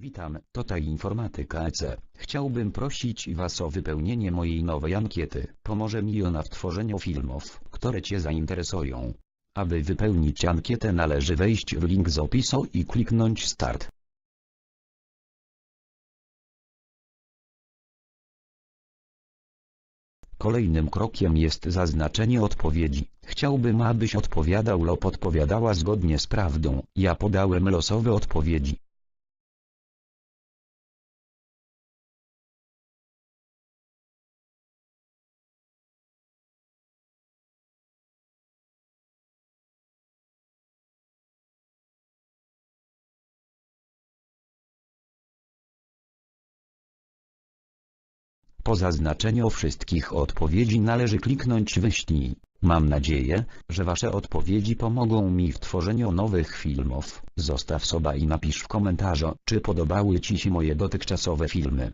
Witam, tutaj Informatyka EC. Chciałbym prosić Was o wypełnienie mojej nowej ankiety. Pomoże mi ona w tworzeniu filmów, które Cię zainteresują. Aby wypełnić ankietę należy wejść w link z opisu i kliknąć Start. Kolejnym krokiem jest zaznaczenie odpowiedzi. Chciałbym abyś odpowiadał lub odpowiadała zgodnie z prawdą. Ja podałem losowe odpowiedzi. Po zaznaczeniu wszystkich odpowiedzi należy kliknąć wyślij. Mam nadzieję, że Wasze odpowiedzi pomogą mi w tworzeniu nowych filmów. Zostaw suba i napisz w komentarzu, czy podobały Ci się moje dotychczasowe filmy.